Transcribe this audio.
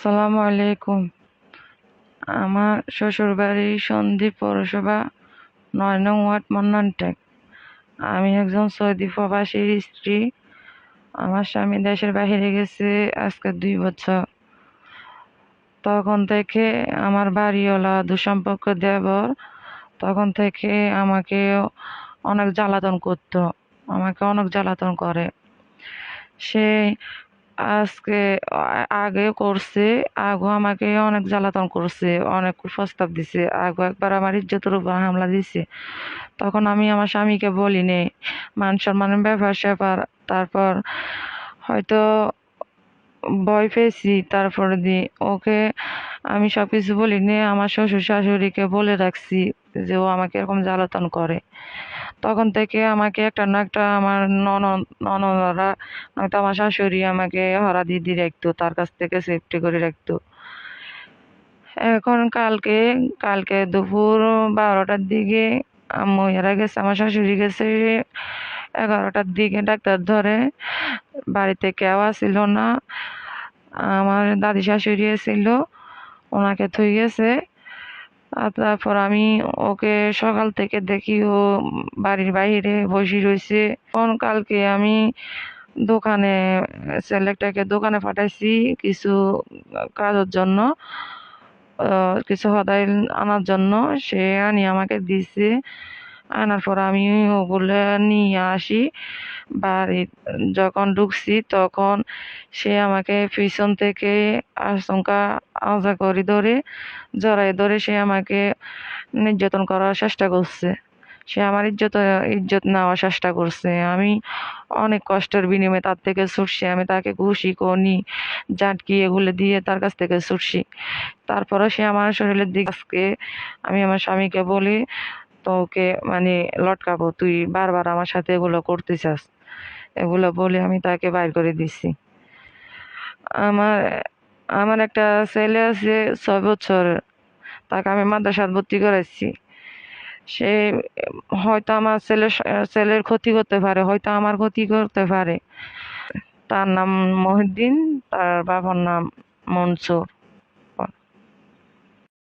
আসসালামু আলাইকুম। আমার শ্বশুরবাড়ি সন্দ্বীপ পৌরসভা, নয় নং ওয়ার্ড মন্নানটেক আমি একজন সৌদি প্রবাসীর স্ত্রী। আমার স্বামী দেশের বাইরে গেছে আজকে দুই বছর। তখন থেকে আমার বাড়িওয়ালা দুসম্পর্ক দেবর। তখন থেকে আমাকে অনেক জ্বালাতন করতো, আমাকে অনেক জ্বালাতন করে। সে আজকে আগে করছে, আগেও আমাকে অনেক জ্বালাতন করছে, অনেক প্রস্তাব দিছে, আগেও একবার আমার ইজ্জতের উপর হামলা দিছে। তখন আমি আমার স্বামীকে বলি বলিনি, মান সম্মানের ব্যাপার স্যাপার, তারপর হয়তো ভয় পেয়েছি, তারপরে দি, ওকে আমি সব কিছু বলিনি, আমার শ্বশুর শাশুড়িকে বলে রাখছি যে ও আমাকে এরকম জ্বালাতন করে। তখন থেকে আমাকে একটা না একটা আমার ননদ ননদরা নয়তো আমার শাশুড়ি আমাকে হরা দিয়ে রাখতো, তার কাছ থেকে সেফটি করে রাখতো। এখন কালকে কালকে দুপুর বারোটার দিকে এরা গেছে, আমার শাশুড়ি গেছে, এগারোটার দিকে ডাক্তার ধরে। বাড়িতে কেউ আসছিল না, আমার দাদি শাশুড়ি এসেছিল, ওনাকে থুই গেছে। আর তারপর আমি ওকে সকাল থেকে দেখি ও বাড়ির বাইরে বসে রয়েছে। কোন কালকে আমি দোকানে ছেলেটাকে দোকানে পাঠাইছি কিছু কাজের জন্য কিছু সদাই আনার জন্য। সে আনি আমাকে দিছে। আনার পর আমি ওগুলো নিয়ে আসি। বাড়ি যখন ঢুকছি তখন সে আমাকে পিছন থেকে আচমকা আজা করে ধরে জড়াই ধরে সে আমাকে নির্যাতন করার চেষ্টা করছে। সে আমার ইজ্জত ইজ্জত নেওয়ার চেষ্টা করছে। আমি অনেক কষ্টের বিনিময়ে তার থেকে ছুটছি। আমি তাকে ঘুষি, কনি, জাটকি এগুলো দিয়ে তার কাছ থেকে ছুটছি। তারপরে সে আমার শরীরের দিকে আজকে আমি আমার স্বামীকে বলি তোকে মানে লটকাবো, তুই বারবার আমার সাথে এগুলো করতে চাস এগুলো বলে আমি তাকে বাইর করে দিছি। আমার আমার একটা ছেলে আছে ছয় বছর, তাকে আমি মাদ্রাসাত ভর্তি করাইছি। সে হয়তো আমার ছেলের ছেলের ক্ষতি করতে পারে, হয়তো আমার ক্ষতি করতে পারে। তার নাম মহিউদ্দিন, তার বাবার নাম মনসুর।